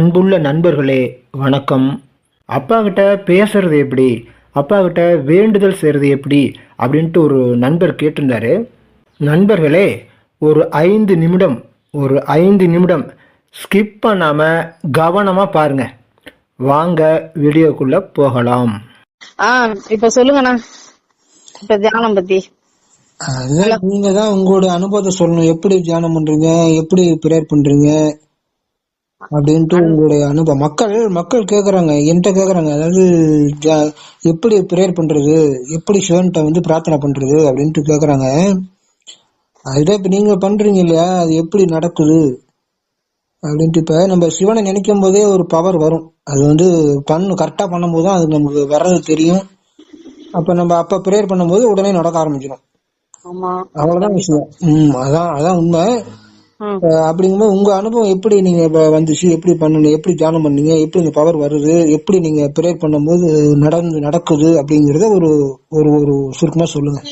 அன்புள்ள நண்பர்களே வணக்கம். அப்பா கிட்ட பேசுறது எப்படி? அப்பா கிட்ட வேண்டுதல் செய்கிறது எப்படி? அப்படின்ட்டு ஒரு நண்பர் கேட்டிருந்தாரு. நண்பர்களே ஒரு ஐந்து நிமிடம் ஒரு ஐந்து நிமிடம் ஸ்கிப் பண்ணாமல் கவனமாக பாருங்க. வாங்க வீடியோக்குள்ளே போகலாம். ஆ இப்ப சொல்லுங்கண்ணா. இப்ப தியானம் பத்தி. நீங்க தான் உங்களுடைய அனுபவத்தை சொல்லணும். எப்படி தியானம் பண்றீங்க? எப்படி ப்ரேயர் பண்றீங்க? அப்படின்ட்டு உங்களுடைய அனுபவம். மக்கள் மக்கள் கேக்குறாங்க என்கிட்ட கேக்குறாங்க அதாவது எப்படி ப்ரேயர் பண்றது எப்படி சிவன்கிட்ட வந்து பிரார்த்தனை பண்றது அப்படின்ட்டு கேக்குறாங்க. அதுதான் இப்ப நீங்க பண்றீங்க இல்லையா அது எப்படி நடக்குது அப்படின்ட்டு இப்ப நம்ம சிவனை நினைக்கும் போதே ஒரு பவர் வரும். அது வந்து பண்ணு கரெக்டா பண்ணும்போது தான் அது நமக்கு வர்றது தெரியும். அப்ப நம்ம அப்ப ப்ரேயர் பண்ணும்போது உடனே நடக்க ஆரம்பிச்சிடும் அவ்வளவுதான் விஷயம். ம் அதான் அதான் உண்மை. அப்படிங்கும்போது உங்க அனுபவம் எப்படி நீங்க வந்துச்சு? எப்படி பண்ணணும் எப்படி தியானம் பண்ணீங்க? எப்படி இந்த பவர் வருது? எப்படி நீங்க ப்ரேயர் பண்ணும்போது நடந்து நடக்குது? அப்படிங்கறத ஒரு ஒரு ஒரு சுருக்கமா சொல்லுங்க.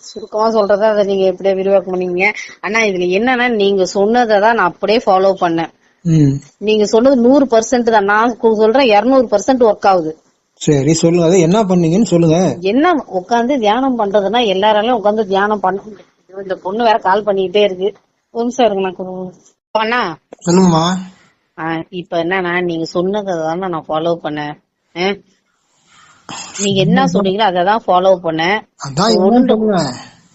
சுருக்கமா சொல்றத அதை நீங்க எப்படியே விரிவாக்கம் பண்ணீங்க? ஆனா இதுல என்னன்னா நீங்க சொன்னதை தான் நான் அப்படியே ஃபாலோ பண்ணேன். ம். நீங்க சொன்னது நூறு பர்சன்ட் தான். நான் சொல்றேன் இருநூறு பர்சன்ட் ஒர்க் ஆகுது. சரி சொல்லுங்க. அதை என்ன பண்ணீங்கன்னு சொல்லுங்க. என்ன உட்காந்து தியானம் பண்றதுன்னா எல்லாராலையும் உட்காந்து தியானம் பண்ண முடியாது இந்த பொண்ணு வேற கால் பண்ணிக்கிட்டே இருக்கு. ஒரு நிமிஷம் கொஞ்சம் அண்ணா சொல்லுங்கம்மா. இப்ப என்னன்னா நீங்க சொன்னதை தானே நான் ஃபாலோ பண்ணேன்? நீங்க என்ன சொன்னீங்களோ அதை தான் ஃபாலோ பண்ணேன். அதான்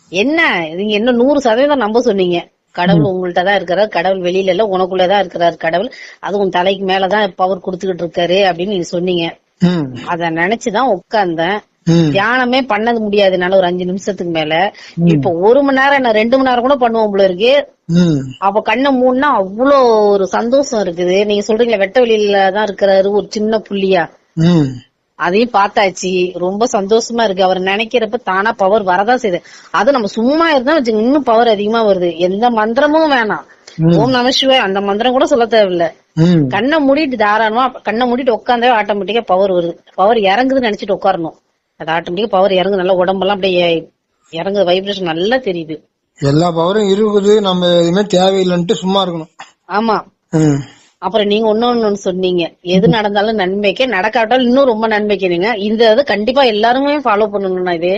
என்ன? நீங்க என்ன நூறு சதவீதம் நம்ப சொன்னீங்க. கடவுள் உங்கள்ட்ட தான் இருக்கிறார். கடவுள் வெளியில இல்ல உனக்குள்ளதான் இருக்கிறார் கடவுள். அது உன் தலைக்கு மேலதான் பவர் கொடுத்துக்கிட்டு இருக்காரு அப்படின்னு நீங்க சொன்னீங்க. அத நினைச்சுதான் உட்கார்ந்தேன். தியானமே பண்ணது முடியாது என்னால ஒரு அஞ்சு நிமிஷத்துக்கு மேல. இப்ப ஒரு மணி நேரம் என்ன ரெண்டு மணி நேரம் கூட பண்ணுவோம் போல இருக்கு. அப்ப கண்ணை மூணுனா அவ்வளோ ஒரு சந்தோஷம் இருக்குது. நீங்க சொல்றீங்களா வெட்ட வெளியில தான் இருக்கிறாரு ஒரு சின்ன புள்ளியா. அதையும் பார்த்தாச்சு. ரொம்ப சந்தோஷமா இருக்கு. அவர் நினைக்கிறப்ப தானா பவர் வரதான் செய்யுது. அது நம்ம சும்மா இருந்தா வச்சுங்க இன்னும் பவர் அதிகமா வருது. எந்த மந்திரமும் வேணாம். ஓம் நம சிவாய அந்த மந்திரம் கூட சொல்ல தேவையில்ல. கண்ணை மூடிட்டு தாராளமா கண்ணை மூடிட்டு உட்காந்தே ஆட்டோமேட்டிக்கா பவர் வருது. பவர் இறங்குதுன்னு நினைச்சிட்டு உட்காரணும். அது ஆட்டோமேட்டிக்கா பவர் இறங்கு நல்லா உடம்பெல்லாம் அப்படியே இறங்குது வைப்ரேஷன் நல்லா தெரியுது. எல்லா பவரும் இருக்குது நம்ம எதுவுமே தேவையில்லைன்ட்டு சும்மா இருக்கணும். ஆமா. அப்புறம் நீங்க ஒன்னொன்னு ஒண்ணு சொன்னீங்க. எது நடந்தாலும் நன்மைக்கே நடக்காட்டாலும் இன்னும் ரொம்ப நன்மைக்கிறீங்க இந்த இது கண்டிப்பா எல்லாருமே ஃபாலோ பண்ணணும்னா இது.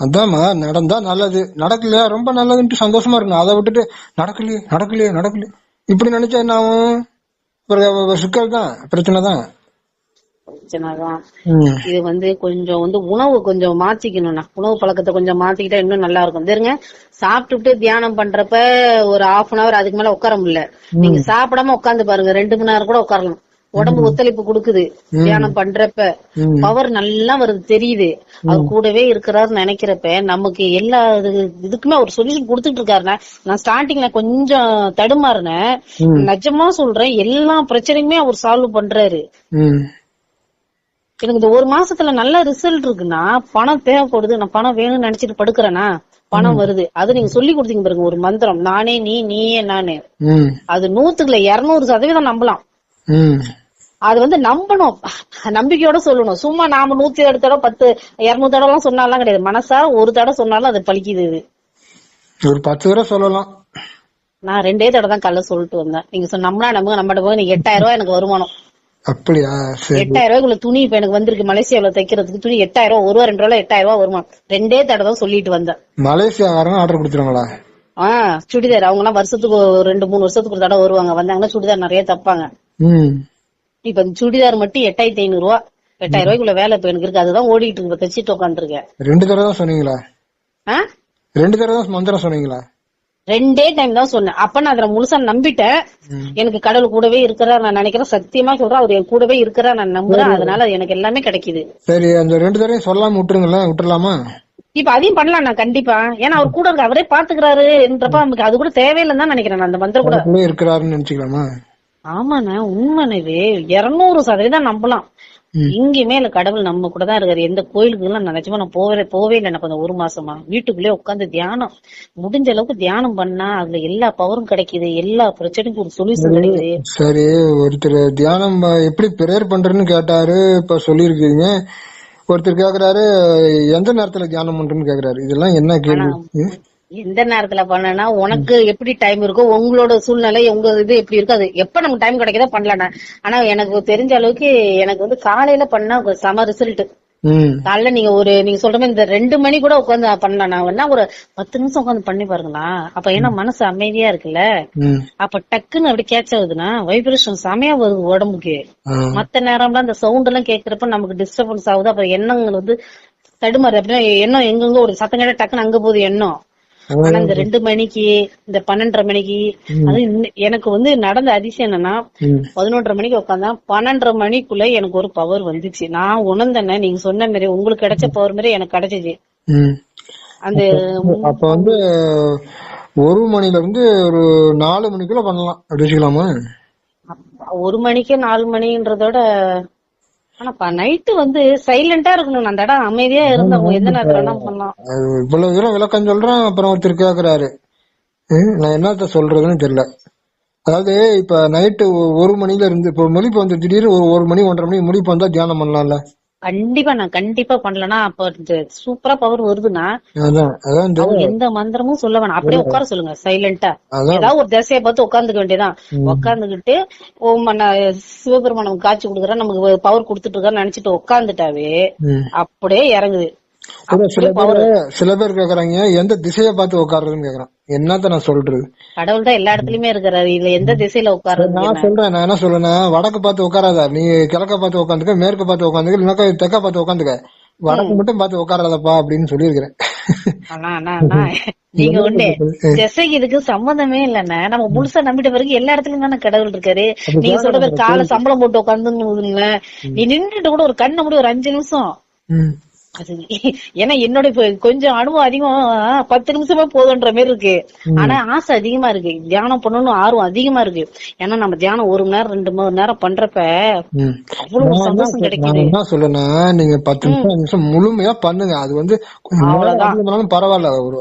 அதாம்மா நடந்தா நல்லது. நடக்கலையா ரொம்ப நல்லதுன்ட்டு சந்தோஷமா இருக்கணும். அதை விட்டுட்டு நடக்கலையே நடக்கலையே நடக்கலையே. இப்படி நினைச்சா என்ன ஆகும் சிக்கல் தான் பிரச்சனை தான் பிரச்சனைதான். இது வந்து கொஞ்சம் வந்து உணவு கொஞ்சம் மாத்திக்கணும்னா உணவு பழக்கத்தை கொஞ்சம் மாத்திக்கிட்டா இன்னும் நல்லா இருக்கும் தெரியுங்க சாப்பிட்டுட்டு தியானம் பண்றப்ப ஒரு ஹாஃப் அன் அவர் அதுக்கு மேல உட்கார முடியல. நீங்க சாப்பிடாம உட்கார்ந்து பாருங்க ரெண்டு மணி நேரம் கூட உட்காரலாம். உடம்பு ஒத்துழைப்பு கொடுக்குது தியானம் பண்றப்ப. பவர் நல்லா வருது தெரியுது. அவர் கூடவே இருக்கிறாருன்னு நினைக்கிறப்ப நமக்கு எல்லா இது- இதுக்குமே அவர் சொல்யூஷன் கொடுத்துட்டு இருக்காருன்னா நான் ஸ்டார்டிங்ல கொஞ்சம் தடுமாறினேன். நிஜமா சொல்றேன் எல்லா பிரச்சனையுமே அவர் சால்வ் பண்றாரு. எனக்கு இந்த ஒரு மாசத்துல நல்ல ரிசல்ட் இருக்குன்னா பணம் தேவைப்படுது நான் பணம் வேணும்னு நினைச்சிட்டு படுக்கிறேனா பணம் வருது. அது நீங்க சொல்லி கொடுத்தீங்க பாருங்க ஒரு மந்திரம். நானே நீ நீயே நானே. அது நூத்துக்குள்ள இருநூறு சதவீதம் நம்பலாம். அது வந்து நம்பணும். நம்பிக்கையோட சொல்லணும். சும்மா நாம நூத்தி ஏழு தடவை பத்து இருநூறு தடவை எல்லாம் சொன்னாலாம் கிடையாது. மனசார ஒரு தடவை சொன்னாலும் அது பலிக்குது இது. ஒரு பத்து தடவை சொல்லலாம். நான் ரெண்டே தடவை தான் கல்ல சொல்லிட்டு வந்தேன். நீங்க சொன்ன நம்பினா நம்புங்க. நம்மகிட்ட போய் நீங்க எட்டாயிரம் ரூபாய் எனக்கு வருமானம். அப்படியா? எட்டாயிரம் ரூபாய்க்குள்ள துணி இப்ப எனக்கு வந்திருக்கு. மலேசியாவுல தைக்கிறதுக்கு துணி எட்டாயிரம் ரூபாய் ஒரு ரெண்டு ரூபாய் எட்டாயிரம் ரூபாய் வருமா? ரெண்டே தடவை சொல்லிட்டு வந்தேன். மலேசியாக்காரங்க ஆர்டர் கொடுத்துருவாங்களா? ஆஹ் சுடிதார். அவங்க எல்லாம் வருஷத்துக்கு ஒரு ரெண்டு மூணு வருஷத்துக்கு ஒரு தடவை வருவாங்க. வந்தாங்கன்னா சுடிதார் நிறைய தப்பாங்க. இப்ப இந்த சுடிதார் மட்டும் எட்டாயிரத்தி ஐநூறு ரூபா எட்டாயிரம் ரூபாய்க்குள்ள வேலை இப்ப எனக்கு இருக்கு. அதுதான் ஓடிட்டு இருக்கு. தைச்சிட்டு உட்காந்துருக்கேன் ரெண்டு தடவை தான் சொன்னீங்களா? ரெண்டு தடவை மந்திரம் சொன்னீங்களா? ரெண்டே டைம் தான் சொன்னேன். அப்ப நான் அதுல முழுசா நம்பிட்டேன். எனக்கு கடவுள் கூடவே இருக்கிறார் நான் நினைக்கிறேன். சத்தியமா சொல்றேன் அவர் என் கூடவே இருக்கிறார் நான் நம்புறேன். அதனால எனக்கு எல்லாமே கிடைக்குது. சரி அந்த ரெண்டு தடவையும் சொல்லாம விட்டுருங்களேன். விட்டுறலாமா? இப்ப அதையும் பண்ணலாம் நான் கண்டிப்பா. ஏன்னா அவர் கூட இருக்க அவரே பாத்துக்கிறாருன்றப்ப நமக்கு அது கூட தேவையில்லைன்னு தான் நினைக்கிறேன் நான் அந்த மந்திரம் கூட. இருக்கிறாருன்னு நினைச்சுக்கலாமா? ஆமாண்ணே உண்மைனவே இருநூறு சதவீதம் நம்பலாம். எங்கேயுமே இல்ல கடவுள் நம்ம கூட தான் இருக்காரு. எந்த கோயிலுக்கு எல்லாம் நான் நிஜமா நான் போவே போவே இல்லை எனக்கு அந்த ஒரு மாசமா. வீட்டுக்குள்ளே உட்காந்து தியானம். முடிஞ்ச அளவுக்கு தியானம் பண்ணா அதுல எல்லா பவரும் கிடைக்குது. எல்லா பிரச்சனைக்கும் ஒரு சொல்யூஷன் கிடைக்குது. சரி ஒருத்தர் தியானம் எப்படி ப்ரேயர் பண்றேன்னு கேட்டாரு இப்ப சொல்லியிருக்கீங்க. ஒருத்தர் கேக்குறாரு எந்த நேரத்துல தியானம் பண்றேன்னு கேக்குறாரு. இதெல்லாம் என்ன கேள்வி? எந்த நேரத்துல பண்ணனா உனக்கு எப்படி டைம் இருக்கோ உங்களோட சூழ்நிலை உங்க இது எப்படி இருக்கோ அது எப்ப நமக்கு டைம் கிடைக்குதோ பண்ணலாம் ஆனா எனக்கு தெரிஞ்ச அளவுக்கு எனக்கு வந்து காலையில பண்ணா செம ரிசல்ட் காலைல நீங்க ஒரு நீங்க சொல்ற மாதிரி இந்த ரெண்டு மணி கூட உட்காந்து பண்ணலாம். நான் வேணா ஒரு பத்து நிமிஷம் உட்காந்து பண்ணி பாருங்களா. அப்ப ஏன்னா மனசு அமைதியா இருக்குல்ல. அப்ப டக்குன்னு அப்படி கேட்ச் ஆகுதுன்னா வைப்ரேஷன் செமையா வருது உடம்புக்கு. மத்த நேரம்லாம் அந்த சவுண்ட் எல்லாம் கேக்குறப்ப நமக்கு டிஸ்டர்பன்ஸ் ஆகுது. அப்புறம் எண்ணங்கள் வந்து தடுமாறு அப்படின்னா எண்ணம் எங்கெங்க ஒரு சத்தம் கேட்டா டக்குன்னு அங்க போகுது எண்ணம். ஆனா இந்த ரெண்டு மணிக்கு இந்த பன்னெண்டரை மணிக்கு. அது எனக்கு வந்து நடந்த அதிசயம் என்னன்னா பதினொன்றரை மணிக்கு உட்காந்தா பன்னெண்டரை மணிக்குள்ள எனக்கு ஒரு பவர் வந்துச்சு. நான் உணர்ந்தேனே நீங்க சொன்ன மாதிரி உங்களுக்கு கிடைச்ச பவர் மாதிரி எனக்கு கிடைச்சிச்சு அந்த அப்ப வந்து ஒரு மணில இருந்து ஒரு நாலு மணிக்குள்ள பண்ணலாம். அப்படி வச்சுக்கலாமா? ஒரு மணிக்கு நாலு மணின்றதோட ஆனாப்பா நைட்டு வந்து சைலண்டா இருக்கணும். அந்த இடம் அமைதியா இருந்தவங்க எந்த நேரத்துல பண்ணலாம். இவ்வளவு தூரம் விளக்கம் சொல்றேன் அப்புறம் ஒருத்தர் கேக்குறாரு. நான் என்னத்த சொல்றதுன்னு தெரியல. அதாவது இப்ப நைட்டு ஒரு மணில இருந்து இப்போ முழிப்பு வந்து திடீர்னு ஒரு ஒரு மணி ஒன்றரை மணி முழிப்பு வந்தா தியானம் பண்ணலாம்ல. கண்டிப்பா நான் கண்டிப்பா பண்ணலன்னா அப்ப சூப்பரா பவர் வருதுன்னா எந்த மந்திரமும் சொல்ல வேணாம். அப்படியே உட்கார சொல்லுங்க சைலண்டா ஏதாவது ஒரு திசையை பார்த்து உட்காந்துக்க வேண்டியதான் உட்காந்துக்கிட்டு ஓம் நான் சிவபெருமான் நமக்கு காட்சி கொடுக்குறேன் நமக்கு பவர் கொடுத்துட்டு இருக்கான்னு நினைச்சிட்டு உட்காந்துட்டாவே. அப்படியே இறங்குது. சில பேர் சில பேர் கேக்குறாங்க எந்த திசையை பார்த்து உட்காருறதுன்னு கேக்குறான். என்னத்த நான் சொல்றது? கடவுள் தான் எல்லா இடத்துலயுமே இருக்கிறாரு. இதுல எந்த திசையில உட்காருறது நான் சொல்றேன் நான் என்ன சொல்றேன்னா வடக்கு பார்த்து உட்காராத நீ கிழக்க பார்த்து உட்காந்துக்க மேற்கு பார்த்து உட்காந்துக்க இல்லைனாக்கா தெற்க பார்த்து உட்காந்துக்க. வடக்கு மட்டும் பார்த்து உட்காராதப்பா அப்படின்னு சொல்லியிருக்கிறேன். நீங்க ஒண்ணு திசைக்கு இதுக்கு சம்மந்தமே இல்லண்ணா. நம்ம முழுசா நம்பிட்ட பிறகு எல்லா இடத்துலயும் தானே கடவுள் இருக்காரு. நீங்க சொல்ற காலை சம்பளம் போட்டு உட்காந்து நீ நின்றுட்டு கூட ஒரு கண்ணை மூடி ஒரு அஞ்சு நிமிஷம். அது ஏன்னா என்னோட கொஞ்சம் அனுபவம் அதிகம் பத்து நிமிஷமே போதுன்ற மாதிரி இருக்கு. ஆனா ஆசை அதிகமா இருக்கு. தியானம் பண்ணணும் ஆர்வம் அதிகமா இருக்கு. ஏன்னா நம்ம தியானம் ஒரு மணி நேரம் ரெண்டு மணி நேரம் பண்றப்ப. அவ்வளவு சந்தோஷம் கிடைக்குது. என்ன சொல்லுன்னா நீங்க பத்து நிமிஷம் முழுமையா பண்ணுங்க. அது வந்து அவ்வளவுதான். பரவாயில்ல. ஒரு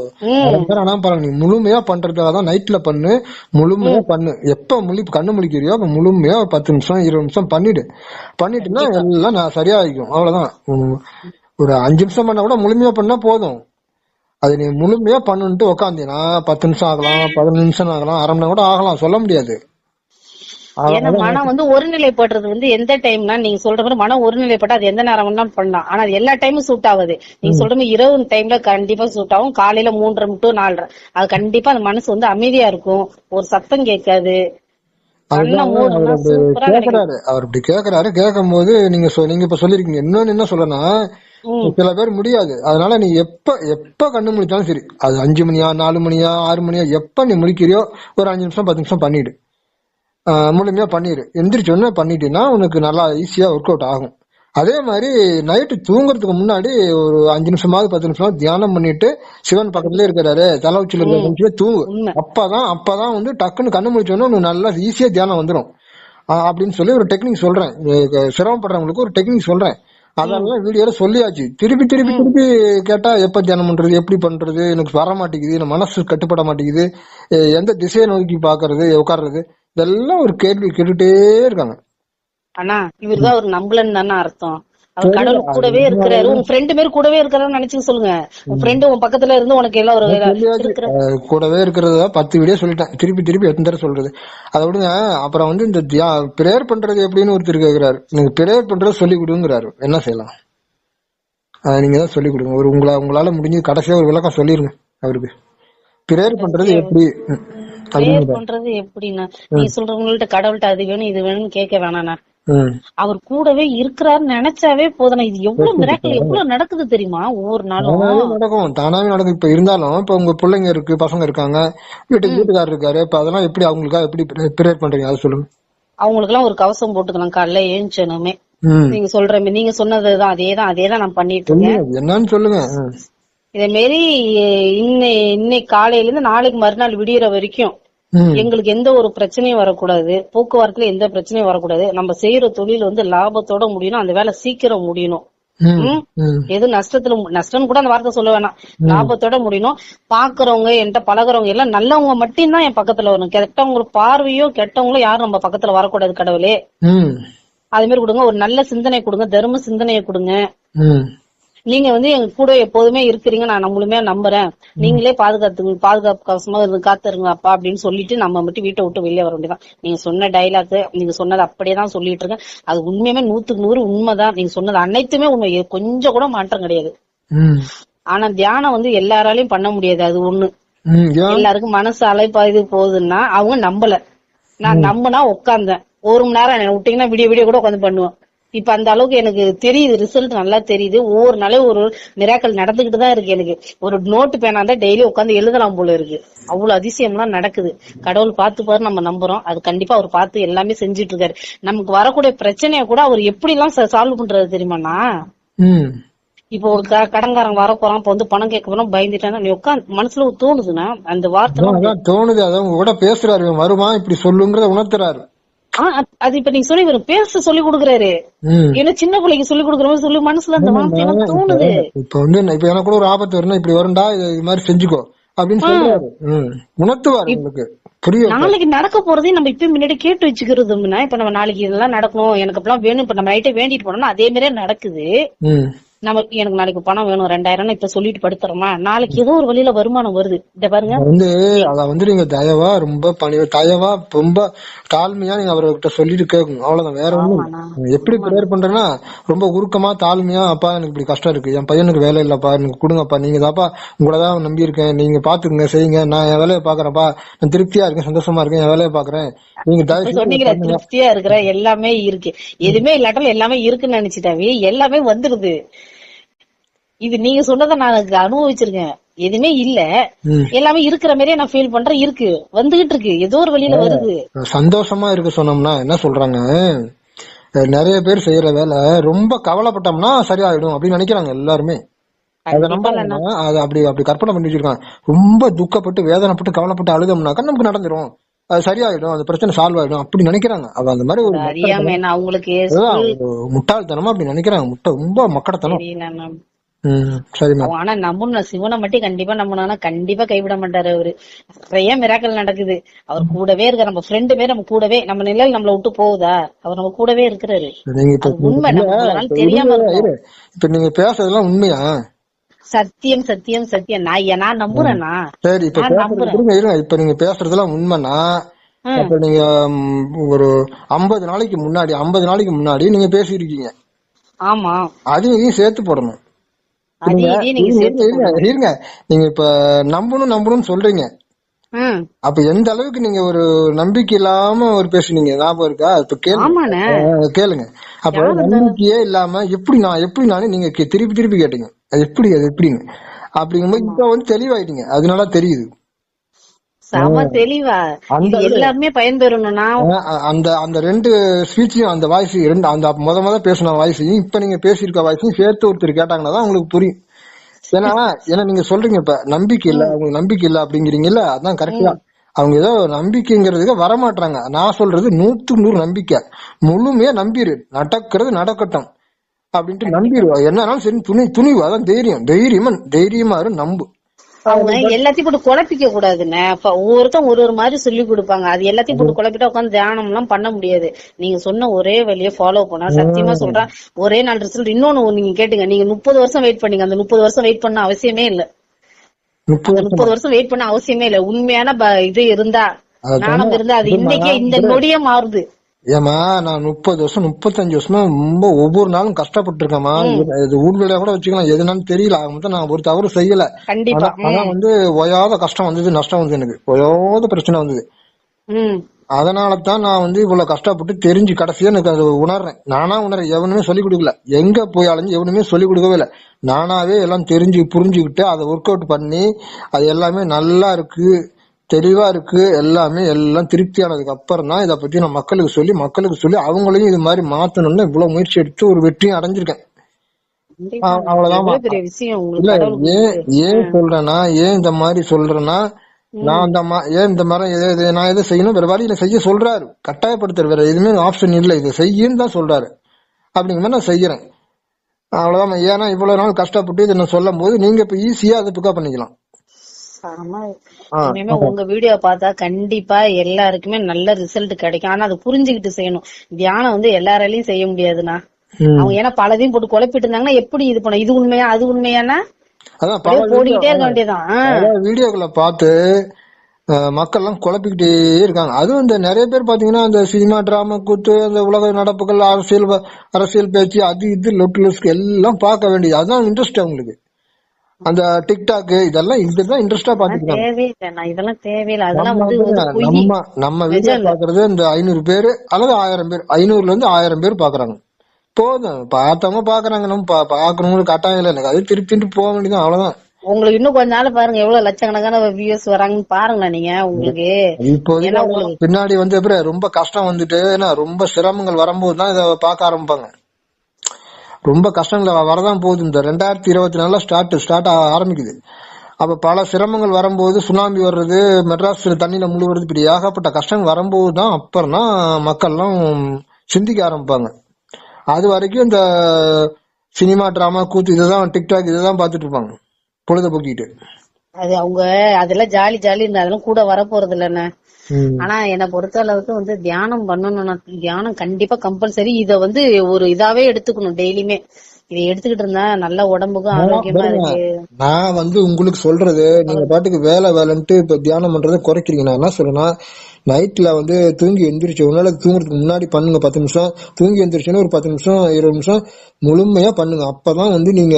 ஆனாலும் பரவாயில்ல. நீ முழுமையா பண்றதுக்காக தான் நைட்ல பண்ணு. முழுமையா பண்ணு. எப்ப முழி கண்ணு முழிக்கிறியோ அப்ப முழுமையா ஒரு பத்து நிமிஷம் இருபது நிமிஷம் பண்ணிடு. பண்ணிட்டுனா எல்லாம் சரியா ஆகிக்கும் அவ்வளவுதான். ஒரு அஞ்சு நிமிஷம் பண்ணா கூட முழுமையா பண்ணா போதும். அது நீ முழுமையா பண்ணுன்ட்டு உக்காந்தீங்கன்னா பத்து நிமிஷம் ஆகலாம் பதினஞ்சு நிமிஷம் ஆகலாம் அரை மணி நேரம் கூட ஆகலாம் சொல்ல முடியாது. ஏன்னா மனம் வந்து ஒருநிலைப்படுறது வந்து எந்த டைம்னா நீங்க சொல்ற மாதிரி மனம் ஒருநிலைப்பட்டு அது எந்த நேரம் வேணாலும் பண்ணலாம். ஆனா அது எல்லா டைமும் சூட் ஆகுது. நீங்க சொல்ற மாதிரி இரவு டைம்ல கண்டிப்பா சூட் ஆகும். காலையில மூன்றரை டு நாலரை. அது கண்டிப்பா அந்த மனசு வந்து அமைதியா இருக்கும். ஒரு சத்தம் கேட்காது. அவர் இப்படி கேக்குறாரு. கேட்கும் போது நீங்க நீங்க இப்ப சொல்லிருக்கீங்க. இன்னொன்னு என்ன சொல்லனா. சில பேர் முடியாது. அதனால நீ எப்ப எப்ப கண்ணு முழிச்சாலும் சரி அது அஞ்சு மணியா நாலு மணியா ஆறு மணியா எப்ப நீ முழிக்கிறியோ ஒரு அஞ்சு நிமிஷம் பத்து நிமிஷம் பண்ணிடு. முழுமையா பண்ணிடு. எந்திரிச்ச உடனே பண்ணிட்டீங்கன்னா உனக்கு நல்லா ஈஸியா ஒர்க் அவுட் ஆகும். அதே மாதிரி நைட்டு தூங்குறதுக்கு முன்னாடி ஒரு அஞ்சு நிமிஷமாவது பத்து நிமிஷம் தியானம் பண்ணிட்டு சிவன் பக்கத்துல இருக்கிறாரு தலை உச்சியில இருக்கிற தூங்கு. அப்பதான் அப்பதான் வந்து டக்குன்னு கண்ணு முடிச்சோன்னா நல்லா ஈஸியா தியானம் வந்துடும் அப்படின்னு சொல்லி ஒரு டெக்னிக் சொல்றேன். சிரமப்படுறவங்களுக்கு ஒரு டெக்னிக் சொல்றேன். அதெல்லாம் வீடியோல சொல்லியாச்சு. திருப்பி திருப்பி திருப்பி கேட்டா எப்ப தியானம் பண்றது எப்படி பண்றது எனக்கு வர மாட்டேங்குது எனக்கு மனசு கட்டுப்பட மாட்டேங்குது எந்த திசையை நோக்கி பாக்குறது உட்கார்றது இதெல்லாம் ஒரு கேள்வி கேட்டுட்டே இருக்காங்க. அண்ணா இவருதான் ஒரு நம்பலன்னு தானே அர்த்தம். அவர் கடவுள் கூடவே இருக்கிறாரு. உங்க ஃப்ரெண்டு மாரி கூடவே இருக்கிறாரு நினைச்சு சொல்லுங்க. உன் ஃப்ரெண்டு உன் பக்கத்துல இருந்து உனக்கு எல்லாம் ஒரு கூடவே இருக்கிறத? பத்து வீடியோ சொல்லிட்டேன். திருப்பி திருப்பி எத்தனை தடவை சொல்றது. அதை விடுங்க. அப்புறம் வந்து இந்த பிரேயர் பண்றது எப்படின்னு ஒருத்தர் கேக்குறாரு. நீங்க பிரேயர் பண்றது சொல்லி கொடுங்கிறாரு. என்ன செய்யலாம்? நீங்க தான் சொல்லி கொடுங்க. ஒரு உங்களா உங்களால முடிஞ்சு கடைசியா ஒரு விளக்கம் சொல்லிருங்க அவருக்கு. பிரேயர் பண்றது எப்படி? பிரேயர் பண்றது எப்படின்னா? நீங்க சொல்றவங்கள்ட்ட கடவுள்கிட்ட அது வேணும் இது வேணும்னு கேட்க வேணாண்ணா. அவர் கூடவே இருக்கிறாருன்னு நினைச்சாவே போதும். இது எவ்வளவு மிராக்கள் எவ்வளவு நடக்குது தெரியுமா? ஒவ்வொரு நாளும். நடக்கும் தானாவே நடக்கும். இப்ப இருந்தாலும் இப்ப உங்க பிள்ளைங்க இருக்கு பசங்க இருக்காங்க. வீட்டுக்கு வீட்டுக்காரர் இருக்காரு. இப்ப அதெல்லாம் எப்படி அவங்களுக்காக எப்படி பிரேயர் பண்றீங்க? அதை சொல்லுங்க. அவங்களுக்கு எல்லாம் ஒரு கவசம் போட்டுக்கலாம் காலைல ஏஞ்சனுமே நீங்க சொல்ற நீங்க சொன்னதுதான் அதேதான் அதேதான் நான் பண்ணிட்டு இருக்கேன். என்னன்னு சொல்லுங்க. இதே மாரி இன்னை இன்னைக்கு காலையில இருந்து நாளைக்கு மறுநாள் விடியற வரைக்கும். எங்களுக்கு எந்த ஒரு பிரச்சனையும் வரக்கூடாது. போக்குவரத்துல எந்த பிரச்சனையும் வரக்கூடாது. நம்ம செய்யற தொழில் வந்து லாபத்தோட முடியணும். அந்த வேலை சீக்கிரம் முடியணும். எது நஷ்டத்துல மு- நஷ்டம்னு கூட அந்த வார்த்தை சொல்ல வேணாம். லாபத்தோட முடியணும். பாக்குறவங்க என்கிட்ட பழகுறவங்க எல்லாம் நல்லவங்க மட்டும்தான் என் பக்கத்துல வரணும். கெட்டவங்களுக்கு பார்வையோ கெட்டவங்களோ யாரும் நம்ம பக்கத்துல வரக்கூடாது கடவுளே. அது மாதிரி கொடுங்க. ஒரு நல்ல சிந்தனை கொடுங்க. தர்ம சிந்தனையை கொடுங்க. நீங்க வந்து எங்க கூட எப்போதுமே இருக்கிறீங்க நான் நம்மளுமே நம்புறேன். நீங்களே பாதுகாத்துங்க பாதுகாப்பு கவசமா இருந்து காத்துருங்க அப்பா அப்படின்னு சொல்லிட்டு நம்ம மட்டும் வீட்டை விட்டு வெளியே வர வேண்டியதான் நீங்க சொன்ன டைலாக் நீங்க சொன்னது அப்படியே தான் சொல்லிட்டு இருக்கேன். அது உண்மையுமே நூத்துக்கு நூறு உண்மைதான். நீங்க சொன்னது அனைத்துமே உண்மை. கொஞ்சம் கூட மாற்றம் கிடையாது. ஆனா தியானம் வந்து எல்லாராலையும் பண்ண முடியாது. அது ஒண்ணு. எல்லாருக்கும் மனசு அலைப்பா இது போகுதுன்னா அவங்க நம்பல. நான் நம்பினா உட்கார்ந்தேன். ஒரு மணி நேரம் விட்டீங்கன்னா விடிய விடிய கூட உட்காந்து பண்ணுவேன். இப்ப அந்த அளவுக்கு எனக்கு தெரியுது ரிசல்ட் நல்லா தெரியுது. ஒவ்வொரு நாளும் ஒரு மிராக்கள் நடந்துகிட்டு தான் இருக்கு எனக்கு. ஒரு நோட்டு பேனா தான் டெய்லி உட்காந்து எழுதலாம் போல இருக்கு. அவ்வளவு அதிசயம்லாம் நடக்குது. கடவுள் பார்த்து பாரு நம்ம நம்புறோம். அது கண்டிப்பா அவர் பார்த்து எல்லாமே செஞ்சுட்டு இருக்காரு நமக்கு வரக்கூடிய பிரச்சனைய கூட அவர் எப்படி எல்லாம் சால்வ் பண்றது தெரியுமாண்ணா? இப்போ ஒரு கடன்காரன் வர போறான் இப்ப வந்து பணம் கேட்க போறோம் பயந்துட்டானா நீ உட்காந்து மனசுல தோணுதுன்னா அந்த வார்த்தை தோணுது. அதான் கூட பேசுறாரு. வருவான் இப்படி சொல்லுங்கிறத உணர்த்துறாரு. அது- அது இப்ப நீங்க சொல்லி இவரு பேச சொல்லி கொடுக்குறாரு. ஏன்னா சின்ன பிள்ளைக்கு சொல்லி கொடுக்குற மாதிரி சொல்லி மனசுல அந்த வார்த்தை தோணுது. இப்ப வந்து இப்ப எனக்கு கூட ஒரு ஆபத்து வரும்னா இப்படி வரும்டா இது மாதிரி செஞ்சுக்கோ. அப்படின்னு சொல்றாரு. உணர்த்துவாரு உங்களுக்கு. நாளைக்கு நடக்க போறதையும் நம்ம இப்ப முன்னாடி கேட்டு வச்சுக்கிறதுனா இப்ப நம்ம நாளைக்கு இதெல்லாம் நடக்கணும் எனக்கு இப்பெல்லாம் வேணும் இப்ப நம்ம நைட்டே வேண்டிட்டு போனோம்னா அதே மாதிரியே நடக்குது. நமக்கு எனக்கு நாளைக்கு பணம் வேணும் ரெண்டாயிரம் இப்ப சொல்லிட்டு படுத்துறோமா? நாளைக்கு ஏதோ ஒரு வழியில வருமானம் வருது. இந்த பாருங்க. வந்து அத வந்து நீங்க தயவா ரொம்ப பணி தயவா ரொம்ப தாழ்மையா நீங்க அவர்கிட்ட சொல்லிட்டு கேட்கணும். அவ்வளவுதான். வேற ஒண்ணும். எப்படி ப்ரேயர் பண்றேன்னா ரொம்ப உருக்கமா தாழ்மையா அப்பா எனக்கு இப்படி கஷ்டம் இருக்கு. என் பையனுக்கு வேலை இல்லப்பா. எனக்கு கொடுங்கப்பா. நீங்க தாப்பா உங்களை தான் நம்பி இருக்கேன் நீங்க பாத்துக்கங்க செய்யுங்க. நான் என் வேலையை பாக்குறேன்ப்பா. நான் திருப்தியா இருக்கேன் சந்தோஷமா இருக்கேன் என் வேலையை பாக்குறேன். நீங்க சொன்னீங்களே திருப்தியா இருக்கிற எல்லாமே இருக்கு. எதுவுமே இல்லாட்டாலும் எல்லாமே இருக்குன்னு நினைச்சிட்டாவே எல்லாமே வந்துருது. இது நீங்க சொன்னதை நான் அனுபவிச்சிருக்கேன். எதுவுமே இல்ல. எல்லாமே இருக்கிற மாதிரியே நான் ஃபீல் பண்றேன். இருக்கு. வந்துகிட்டு இருக்கு. ஏதோ ஒரு வழியில வருது. சந்தோஷமா இருக்க சொன்னோம்னா என்ன சொல்றாங்க? நிறைய பேர் செய்யற வேலை ரொம்ப கவலைப்பட்டோம்னா சரியாயிடும் அப்படின்னு நினைக்கிறாங்க எல்லாருமே. அதை அது அப்படி அப்படி கற்பனை பண்ணி வச்சிருக்காங்க. ரொம்ப துக்கப்பட்டு வேதனைப்பட்டு கவலைப்பட்டு அழுதோம்னாக்கா நமக்கு நடந்துரும். அது சரியாயிடும். அந்த பிரச்சனை சால்வ் ஆயிடும் அப்படி நினைக்கிறாங்க. அவ அந்த மாதிரி ஒரு அவங்களுக்கு முட்டாள்தனமா அப்படி நினைக்கிறாங்க. முட்டை ரொம்ப மக்கடத்தனம். ஆனா நம்பணும் சிவனை மட்டும் கண்டிப்பா நம்பணும்னா கண்டிப்பா கைவிட மாட்டாரு அவரு. நிறைய மிராக்கள் நடக்குது. அவர் கூடவே இருக்க நம்ம ஃப்ரெண்டுமே நம்ம கூடவே நம்ம நிழல் நம்மள விட்டு போகுதா? அவர் நம்ம கூடவே இருக்கிறாரு. உண்மை. தெரியாம. இப்ப நீங்க பேசுறதெல்லாம் உண்மையா? சத்தியம் சத்தியம் சத்தியம். நான் நான் நம்புறேனா? சரி இப்ப இப்ப நீங்க பேசுறதெல்லாம் உண்மைனா. அப்ப நீங்க ஒரு ஐம்பது நாளைக்கு முன்னாடி ஐம்பது நாளைக்கு முன்னாடி நீங்க பேசியிருக்கீங்க. ஆமா. அதையும் சேர்த்து போடணும். இருங்க, நீங்க இப்ப நம்பணும் நம்பணும்னு சொல்றீங்க. அப்ப எந்த அளவுக்கு நீங்க ஒரு நம்பிக்கை இல்லாம ஒரு பேசுனீங்க? ஞாபகம் இருக்கா? இப்ப கேளுங்க. கேளுங்க. அப்ப நம்பிக்கையே இல்லாம எப்படி நான் எப்படி நானே நீங்க திருப்பி திருப்பி கேட்டீங்க? அது எப்படி அது எப்படின்னு? அப்படிங்கும்போது இப்ப வந்து தெளிவாயிட்டீங்க. அதனால தெரியுது. செம தெளிவா. அந்த இது எல்லாருமே பயன்பெறணும்னா அஹ் அ- அந்த அந்த ரெண்டு ஸ்பீச்சையும் அந்த வாய்ஸ் ரெண்டு அந்த முத முத பேசின வாய்ஸையும் இப்ப நீங்க பேசியிருக்க வாய்ஸையும் சேர்த்து ஒருத்தர் கேட்டாங்கன்னா தான் உங்களுக்கு புரியும். ஏன்னா ஏன்னா நீங்க சொல்றீங்க இப்ப நம்பிக்கை இல்ல உங்களுக்கு நம்பிக்கை இல்ல அப்படிங்கிறீங்கல்ல அதான் கரெக்டா அவங்க ஏதோ நம்பிக்கைங்கிறதுக்கு வரமாட்டாங்க நான் சொல்றது நூத்துக்கு நூறு நம்பிக்கை. முழுமையா நம்பிரு. நடக்கிறது நடக்கட்டும். அப்படின்ட்டு நம்பிடுவா என்னன்னாலும் சரி துணி துணிவு அதான் தைரியம். தைரியமா தைரியமா இரு நம்பு. அவங்க எல்லாத்தையும் போட்டு குழப்பிக்க அப்ப ஒவ்வொருத்தன் ஒரு ஒரு மாதிரி சொல்லி கொடுப்பாங்க. அது எல்லாத்தையும் போட்டு குழப்பிட்டா உட்காந்து தியானம் எல்லாம் பண்ண முடியாது. நீங்க சொன்ன ஒரே வழியை ஃபாலோ பண்ணா சத்தியமா சொல்றேன். ஒரே நாள் ரிசல்ட் இன்னொன்னு நீங்க கேட்டுங்க. நீங்க முப்பது வருஷம் வெயிட் பண்ணீங்க. அந்த முப்பது வருஷம் வெயிட் பண்ண அவசியமே இல்ல. முப்பது அந்த முப்பது வருஷம் வெயிட் பண்ண அவசியமே இல்ல. உண்மையான இது இருந்தா நாணம் இருந்தா அது இன்னைக்கே இந்த நொடியே மாறுது. ஏமா நான் முப்பது வருஷம் முப்பத்தஞ்சு வருஷமா ரொம்ப ஒவ்வொரு நாளும் கஷ்டப்பட்டு இருக்கேம்மா இது ஊர்வலையா கூட வச்சுக்கலாம். எதுனாலும் தெரியல. மட்டும் நான் ஒரு தவறு செய்யல. ஆனா வந்து ஒயாத கஷ்டம் வந்தது நஷ்டம் வந்தது எனக்கு. ஒயாத பிரச்சனை வந்தது. அதனால தான் நான் வந்து இவ்வளவு கஷ்டப்பட்டு தெரிஞ்சு கடைசியா எனக்கு அது உணர்றேன். நானா உணர்றேன். எவனுமே சொல்லிக் கொடுக்கல. எங்க போய் அலைஞ்சு எவனுமே சொல்லிக் கொடுக்கவே இல்லை. நானாவே எல்லாம் தெரிஞ்சு புரிஞ்சுக்கிட்டு அதை ஒர்க் அவுட் பண்ணி அது எல்லாமே நல்லா இருக்கு. தெளிவா இருக்கு எல்லாமே எல்லாம் திருப்தியானதுக்கு அப்புறம் தான் இதை பத்தி நான் மக்களுக்கு சொல்லி மக்களுக்கு சொல்லி அவங்களையும் இது மாதிரி மாத்தணும்னு இவ்வளவு முயற்சி எடுத்து ஒரு வெற்றியும் அடைஞ்சிருக்கேன். அவ்வளவுதான் ஏன். ஏன் சொல்றேன்னா ஏன் இந்த மாதிரி சொல்றேன்னா நான் அந்த ஏன் இந்த மாதிரி எதை- நான் எதை செய்யணும்? வேற வழியில செய்ய சொல்றாரு. கட்டாயப்படுத்துற வேற எதுவுமே ஆப்ஷன் இல்ல. இதை செய்யுன்னு தான் சொல்றாரு. அப்படிங்கிற மாதிரி நான் செய்யறேன். அவ்வளவுதான். ஏன்னா இவ்வளவு நாள் கஷ்டப்பட்டு இதை நான் சொல்லும் போது நீங்க இப்ப ஈஸியா அதை பிக்கப் பண்ணிக்கலாம். இனிமே உங்க வீடியோ பார்த்தா கண்டிப்பா எல்லாருக்குமே நல்ல ரிசல்ட் கிடைக்கும். ஆனா அது புரிஞ்சுக்கிட்டு செய்யணும். தியானம் வந்து எல்லாராலையும் செய்ய முடியாதுண்ணா. ம். அவங்க ஏன்னா பலதையும் போட்டு குழப்பிட்டு இருந்தாங்கன்னா எப்படி இது பண்ண இது உண்மையா அது உண்மையானா போடிக்கிட்டே இருக்க வேண்டியதான் வீடியோக்களை பார்த்து மக்கள் எல்லாம் குழப்பிக்கிட்டே இருக்காங்க. அதுவும் இந்த நிறைய பேர் பாத்தீங்கன்னா அந்த சினிமா டிராமா கூத்து அந்த உலக நடப்புகள் அரசியல் அரசியல் பேச்சு அது இது லொட்டு லொஸ்க்கு எல்லாம் பார்க்க வேண்டியது. அதுதான் இன்ட்ரெஸ்ட் அவங்களுக்கு. அந்த டிக்டாக் இதெல்லாம் இதுதான் இன்ட்ரெஸ்டா நான் இதெல்லாம் தேவையில்லை. அதெல்லாம் வந்து நம்ம நம்ம வீடியோ இல்ல. பாக்குறது இந்த ஐநூறு பேர் அல்லது ஆயிரம் பேர் ஐநூறுல இருந்து ஆயிரம் பேர் பாக்குறாங்க. போதும் பார்த்தவங்க பாக்குறாங்க. நம்ம பா- பாக்குறவங்களுக்கு கட்டாயம் இல்லை. எனக்கு அது திருப்பிட்டு போக வேண்டியதான் அவ்வளவுதான். உங்களுக்கு இன்னும் கொஞ்ச நாள் பாருங்க எவ்வளவு லட்சக்கணக்கான வியூஸ் வராங்கன்னு பாருங்களேன் நீங்க உங்களுக்கு. இப்போதைக்கு பின்னாடி வந்து ரொம்ப கஷ்டம் வந்துட்டு ஏன்னா ரொம்ப சிரமங்கள் வரும்போது தான் இதை பார்க்க ஆரம்பிப்பாங்க. ரொம்ப கஷ்டங்கள் வரதான் போகுது. இந்த ரெண்டாயிரத்தி இருபத்தி நாலுல ஸ்டார்ட் ஸ்டார்ட் ஆரம்பிக்குது. அப்ப பல சிரமங்கள் வரும்போது சுனாமி வர்றது மெட்ராஸ் தண்ணியில முழுகிறது இப்படி ஏகப்பட்ட கஷ்டங்கள் வரும்போது தான் அப்புறம் தான் மக்கள்லாம் சிந்திக்க ஆரம்பிப்பாங்க. அது வரைக்கும் இந்த சினிமா டிராமா கூத்து இதுதான் டிக்டாக் இதுதான் பார்த்துட்டு இருப்பாங்க. பொழுதுபோக்கிட்டு அது அவங்க அதெல்லாம் ஜாலி ஜாலி அதெல்லாம் கூட வர போறது இல்லைண்ணே. ஆனா என்னை பொறுத்த அளவுக்கு வந்து தியானம் பண்ணணும்னா தியானம் கண்டிப்பா கம்பல்சரி இத வந்து ஒரு இதாவே எடுத்துக்கணும் டெய்லியுமே இதை எடுத்துக்கிட்டு இருந்தா நல்ல உடம்புக்கும் ஆரோக்கியமா இருக்கு. நான் வந்து உங்களுக்கு சொல்றது நீங்க பாட்டுக்கு வேலை வேலைன்ட்டு இப்ப தியானம் பண்றதை குறைக்கிறீங்க. நான் என்ன சொல்றேன்னா நைட்ல வந்து தூங்கி எந்திரிச்சு உன்னால தூங்குறதுக்கு முன்னாடி பண்ணுங்க பத்து நிமிஷம். தூங்கி எந்திரிச்சுன்னா ஒரு பத்து நிமிஷம் இருபது நிமிஷம் முழுமையா பண்ணுங்க. அப்பதான் வந்து நீங்க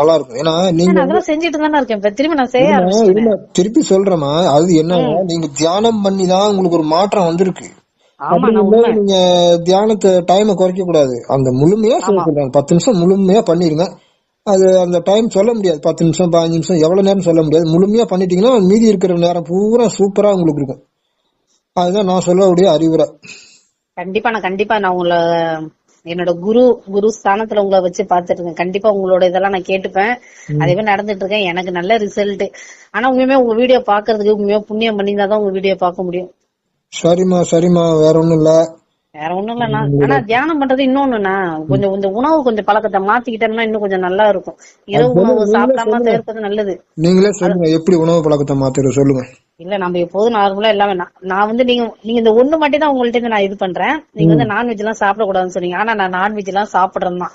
நல்லா இருக்கும். ஏன்னா நீங்க செஞ்சுட்டு தானே இருக்கேன். இப்ப திரும்பி நான் செய்ய திருப்பி சொல்றேமா அது என்னன்னா நீங்க தியானம் பண்ணி தான் உங்களுக்கு ஒரு மாற்றம் வந்திருக்கு. நீங்க தியானத்தை டைமை குறைக்க கூடாது. அந்த முழுமையா சொல்ல சொல்றாங்க பத்து நிமிஷம் முழுமையா பண்ணிருங்க. அது அந்த டைம் சொல்ல முடியாது. பத்து நிமிஷம் பதினஞ்சு நிமிஷம் எவ்வளவு நேரம் சொல்ல முடியாது. முழுமையா பண்ணிட்டீங்கன்னா மீதி இருக்கிற நேரம் பூரா சூப்பரா உங்களுக்கு இருக்கும். அதுதான் நான் சொல்லக்கூடிய அறிவுரை. கண்டிப்பா நான் கண்டிப்பா நான் உங்களை என்னோட குரு குரு ஸ்தானத்துல உங்களை வச்சு பாத்துட்டு இருக்கேன் கண்டிப்பா உங்களோட இதெல்லாம் நான் கேட்டுப்பேன். அதே மாதிரி நடந்துட்டு இருக்கேன். எனக்கு நல்ல ரிசல்ட் ஆனா உண்மையுமே உங்க வீடியோ பாக்குறதுக்கு உண்மையா புண்ணியம் பண்ணியிருந்தாதான் உங்க வீடியோ பார்க்க முடியும். சரிம்மா சரிம்மா வேற ஒண்ணும் இல்ல. வேற ஒண்ணும் இல்லண்ணா ஆனா தியானம் பண்றது இன்னொன்னுண்ணா கொஞ்சம் இந்த உணவு கொஞ்சம் பழக்கத்தை மாத்திக்கிட்டோம்னா இன்னும் கொஞ்சம் நல்லா இருக்கும். இரவு உணவு சாப்பிடாம தவிர்ப்பது நல்லது. நீங்களே சொல்லுங்க எப்படி உணவு பழக்கத்தை மாத்துறது சொல்லுங்க. இல்ல நம்ம எப்போதும் நார்மலா எல்லாமே நான் வந்து நீங்க நீங்க இந்த ஒண்ணு மட்டும் தான் உங்கள்ட்ட இருந்து நான் இது பண்றேன். நீங்க வந்து நான்வெஜ் எல்லாம் சாப்பிடக்கூடாதுன்னு சொன்னீங்க. ஆனா நான் நான்வெஜ் எல்லாம் சாப்பிடுறேன் தான்.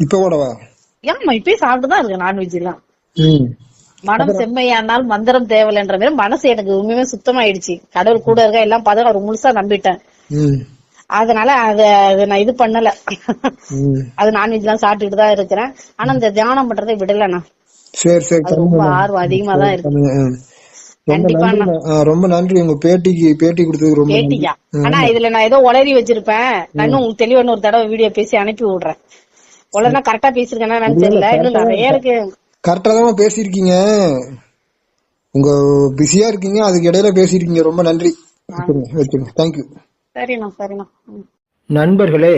இப்ப கூடவா? ஏமா இப்பயும் சாப்பிட்டு தான் இருக்கேன் நான்வெஜ் எல்லாம். மனம் செம்மையானால் மந்திரம் தேவையில்லைன்ற மாதிரி மனசு எனக்கு உண்மையுமே சுத்தமாயிடுச்சு. கடவுள் கூட இருக்க எல்லாம் பார்த்தா ஒரு முழுசா நம்பிட்டேன். அதனால அத நான் இது பண்ணல. அது நான்வெஜ் எல்லாம் சாப்பிட்டுட்டு தான் இருக்கிறேன். ஆனா இந்த தியானம் பண்றதை விடலண்ணா. சரி சரி ரொம்ப ஆர்வம் அதிகமா தான் இருக்கு. ரொம்ப கண்டிப்பா நன்றி ஆ, ரொம்ப நன்றி. உங்க பேட்டிக்கு பேட்டி கொடுத்ததுக்கு ரொம்ப நன்றி. கேட்டியா ஆனா இதுல நான் ஏதோ உளறி வச்சிருப்பேன். நான் இன்னும் உங்களுக்கு தெளிவா ஒரு தடவை வீடியோ பேசி அனுப்பி விடுறேன். உடனே கரெக்டா பேசிருக்கேன்னா தெரியல. இன்னும் நிறைய இருக்கு. கரெக்டா தான் பேசியிருக்கீங்க. உங்க பிஸியா இருக்கீங்க. அதுக்கு இடையில பேசியிருக்கீங்க. ரொம்ப நன்றி. வச்சிருங்க தேங்க்யூ சரிண்ணா சரிண்ணா. நண்பர்களே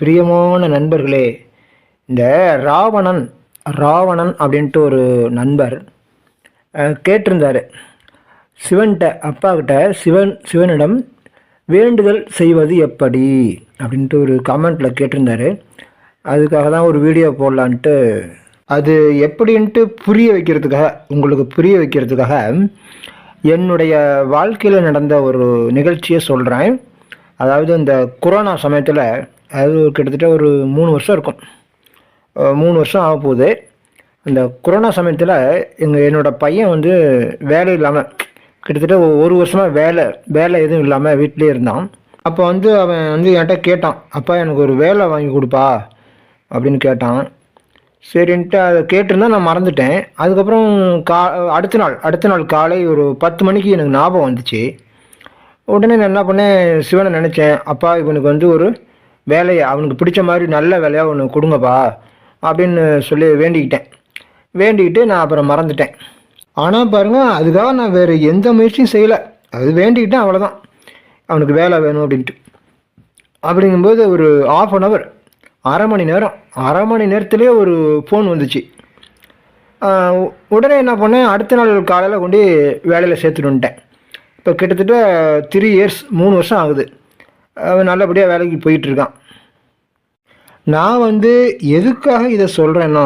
பிரியமான நண்பர்களே இந்த ராவணன் ராவணன் அப்படின்ட்டு ஒரு நண்பர் கேட்டிருந்தாரு. சிவன்கிட்ட அப்பா கிட்ட சிவன் சிவனிடம் வேண்டுதல் செய்வது எப்படி? அப்படின்ட்டு ஒரு கமெண்ட்டில் கேட்டிருந்தாரு. அதுக்காக தான் ஒரு வீடியோ போடலான்ட்டு அது எப்படின்ட்டு புரிய வைக்கிறதுக்காக உங்களுக்கு புரிய வைக்கிறதுக்காக என்னுடைய வாழ்க்கையில் நடந்த ஒரு நிகழ்ச்சியை சொல்கிறேன் அதாவது இந்த கொரோனா சமயத்தில் அது கிட்டத்தட்ட ஒரு மூணு வருஷம் இருக்கும். மூணு வருஷம் ஆக போகுது. இந்த கொரோனா சமயத்தில் எங்கள் என்னோட பையன் வந்து வேலை இல்லாமல் கிட்டத்தட்ட ஒரு வருஷமாக வேலை வேலை எதுவும் இல்லாமல் வீட்டிலே இருந்தான். அப்போ வந்து அவன் வந்து என்கிட்ட கேட்டான் அப்பா எனக்கு ஒரு வேலை வாங்கி கொடுப்பா அப்படின்னு கேட்டான். சரின்ட்டு அதை கேட்டிருந்தா நான் மறந்துட்டேன். அதுக்கப்புறம் கா அடுத்த நாள் அடுத்த நாள் காலை ஒரு பத்து மணிக்கு எனக்கு ஞாபகம் வந்துச்சு. உடனே நான் என்ன பண்ணேன் சிவனை நினச்சேன் அப்பா இவனுக்கு வந்து ஒரு வேலையை அவனுக்கு பிடிச்ச மாதிரி நல்ல வேலையாக ஒன்று கொடுங்கப்பா அப்படின்னு சொல்லி வேண்டிக்கிட்டேன். வேண்டிக்கிட்டு நான் அப்புறம் மறந்துட்டேன். ஆனால் பாருங்கள் அதுக்காக நான் வேறு எந்த முயற்சியும் செய்யலை. அது வேண்டிக்கிட்டேன் அவ்வளோதான் அவனுக்கு வேலை வேணும் அப்படின்ட்டு. அப்படிங்கும்போது ஒரு ஆஃப் அன் ஹவர் அரை மணி நேரம். அரை மணி நேரத்துலேயே ஒரு ஃபோன் வந்துச்சு. உடனே என்ன பண்ணேன் அடுத்த நாள் காலையில் கொண்டு வேலையில் சேர்த்துட்டு வந்துட்டேன். இப்போ கிட்டத்தட்ட த்ரீ இயர்ஸ் மூணு வருஷம் ஆகுது. அவன் நல்லபடியாக வேலைக்கு போயிட்டுருக்கான் நான் வந்து எதுக்காக இதை சொல்கிறேன்னா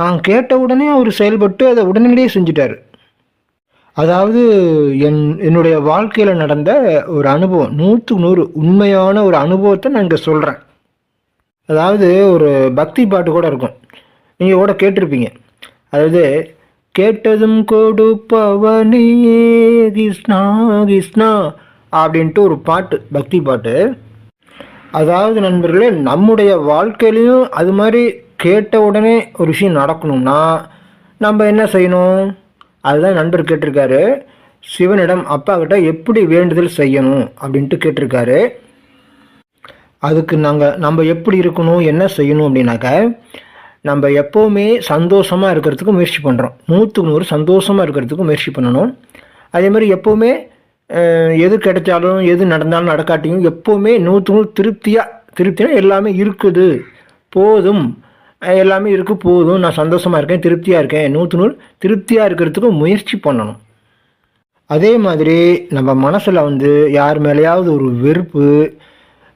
நான் கேட்ட உடனே அவர் செயல்பட்டு அதை உடனடியே செஞ்சிட்டார். அதாவது என் என்னுடைய வாழ்க்கையில் நடந்த ஒரு அனுபவம் நூற்றுக்கு நூறு உண்மையான ஒரு அனுபவத்தை நான் இங்கே சொல்கிறேன் அதாவது ஒரு பக்தி பாட்டு கூட இருக்கும். நீங்கள் கூட கேட்டிருப்பீங்க. அதாவது கேட்டதும் கொடுப்பவனே கிருஷ்ணா கிருஷ்ணா அப்படின்ட்டு ஒரு பாட்டு பக்தி பாட்டு. அதாவது நண்பர்களே நம்முடைய வாழ்க்கையிலையும் அது மாதிரி கேட்ட உடனே ஒரு விஷயம் நடக்கணும்னா நம்ம என்ன செய்யணும்? அதுதான் நண்பர் கேட்டிருக்காரு. சிவனிடம் அப்பா கிட்ட எப்படி வேண்டுதல் செய்யணும்? அப்படின்ட்டு கேட்டிருக்காரு. அதுக்கு நாங்கள் நம்ம எப்படி இருக்கணும் என்ன செய்யணும் அப்படின்னாக்க நம்ம எப்போவுமே சந்தோஷமாக இருக்கிறதுக்கு முயற்சி பண்ணுறோம் நூற்றுக்கு நூறு சந்தோஷமாக இருக்கிறதுக்கு முயற்சி பண்ணணும். அதே மாதிரி எப்போவுமே எது கிடைச்சாலும் எது நடந்தாலும் நடக்காட்டியும் எப்போவுமே நூற்றுக்கு நூறு திருப்தியாக திருப்தினா எல்லாமே இருக்குது. போதும். எல்லாமே இருக்குது போதும். நான் சந்தோஷமாக இருக்கேன் திருப்தியாக இருக்கேன். நூற்று நூறு திருப்தியாக இருக்கிறதுக்கு முயற்சி பண்ணணும். அதே மாதிரி நம்ம மனசில் வந்து யார் மேலேயாவது ஒரு வெறுப்பு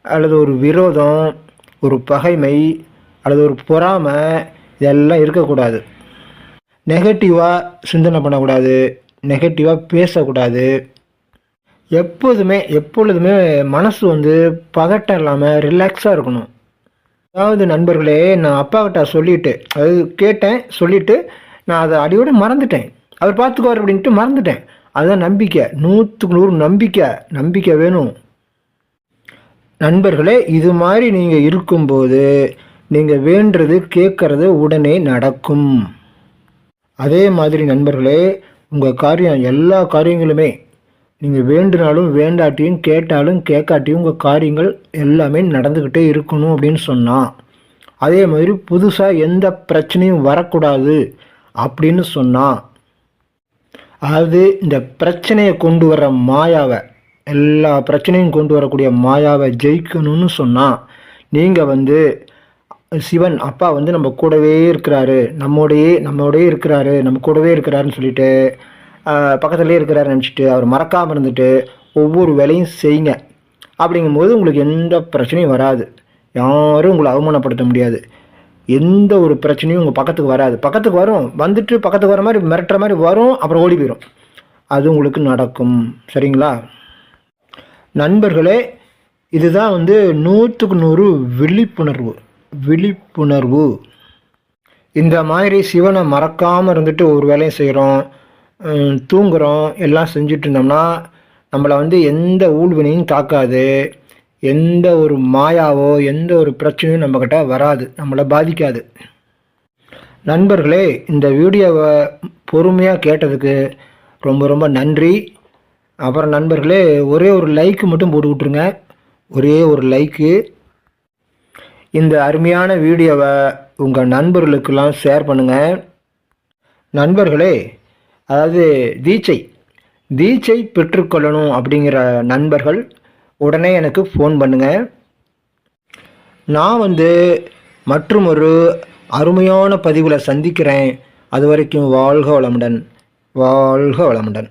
அல்லது ஒரு விரோதம் ஒரு பகைமை அல்லது ஒரு பொறாமை இதெல்லாம் இருக்கக்கூடாது. நெகட்டிவாக சிந்தனை பண்ணக்கூடாது நெகட்டிவாக பேசக்கூடாது. எப்போதுமே எப்பொழுதுமே மனசு வந்து பதட்டம் இல்லாமல் ரிலாக்ஸாக இருக்கணும். அதாவது நண்பர்களே நான் அப்பாக்கிட்ட சொல்லிவிட்டு சொல்லிட்டு அது கேட்டேன் சொல்லிவிட்டு நான் அதை அடியோடு மறந்துட்டேன். அவர் பார்த்துக்குவார் அப்படின்ட்டு மறந்துட்டேன். அதுதான் நம்பிக்கை. நூற்றுக்கு நூறு நம்பிக்கை. நம்பிக்கை வேணும். நண்பர்களே இது மாதிரி நீங்கள் இருக்கும்போது நீங்கள் வேண்டுறது கேட்குறது உடனே நடக்கும். அதே மாதிரி நண்பர்களே உங்கள் காரியம் எல்லா காரியங்களுமே நீங்கள் வேண்டுனாலும் வேண்டாட்டியும் கேட்டாலும் கேட்காட்டியும் உங்கள் காரியங்கள் எல்லாமே நடந்துக்கிட்டே இருக்கணும் அப்படின்னு சொன்னால் அதே மாதிரி புதுசாக எந்த பிரச்சனையும் வரக்கூடாது அப்படின்னு சொன்னால் அது இந்த பிரச்சனையை கொண்டு வர மாயாவை எல்லா பிரச்சனையும் கொண்டு வரக்கூடிய மாயாவை ஜெயிக்கணும்னு சொன்னால் நீங்கள் வந்து சிவன் அப்பா வந்து நம்ம கூடவே இருக்கிறாரு. நம்மோடையே நம்மோடயே இருக்கிறாரு. நம்ம கூடவே இருக்கிறாருன்னு சொல்லிட்டு பக்கத்துலேயே இருக்கிறாரு நினச்சிட்டு அவர் மறக்காமல் இருந்துட்டு ஒவ்வொரு வேலையும் செய்யுங்க. அப்படிங்கும்போது உங்களுக்கு எந்த பிரச்சனையும் வராது. யாரும் உங்களை அவமானப்படுத்த முடியாது. எந்த ஒரு பிரச்சனையும் உங்கள் பக்கத்துக்கு வராது. பக்கத்துக்கு வரும். வந்துட்டு பக்கத்துக்கு வர மாதிரி மிரட்டுற மாதிரி வரும். அப்புறம் ஓடி போயிடும் அது உங்களுக்கு நடக்கும். சரிங்களா? நண்பர்களே இதுதான் வந்து நூற்றுக்கு நூறு விழிப்புணர்வு. விழிப்புணர்வு. இந்த மாதிரி சிவனை மறக்காமல் இருந்துட்டு ஒரு வேலையும் செய்கிறோம் தூங்குகிறோம் எல்லாம் செஞ்சுட்டு இருந்தோம்னா நம்மளை வந்து எந்த ஊழ்வினையும் தாக்காது. எந்த ஒரு மாயாவோ எந்த ஒரு பிரச்சனையும் நம்மக்கிட்ட வராது. நம்மளை பாதிக்காது. நண்பர்களே இந்த வீடியோவை பொறுமையாக கேட்டதுக்கு ரொம்ப ரொம்ப நன்றி. அப்புறம் நண்பர்களே ஒரே ஒரு லைக்கு மட்டும் போட்டு விட்ருங்க ஒரே ஒரு லைக்கு இந்த அருமையான வீடியோவை உங்கள் நண்பர்களுக்கெல்லாம் ஷேர் பண்ணுங்கள் நண்பர்களே அதாவது தீட்சை. தீட்சை பெற்றுக்கொள்ளணும் அப்படிங்கிற நண்பர்கள் உடனே எனக்கு ஃபோன் பண்ணுங்கள் நான் வந்து மற்றும் ஒரு அருமையான பதிவில் சந்திக்கிறேன். அது வரைக்கும் வாழ்க வளமுடன். வாழ்க வளமுடன்.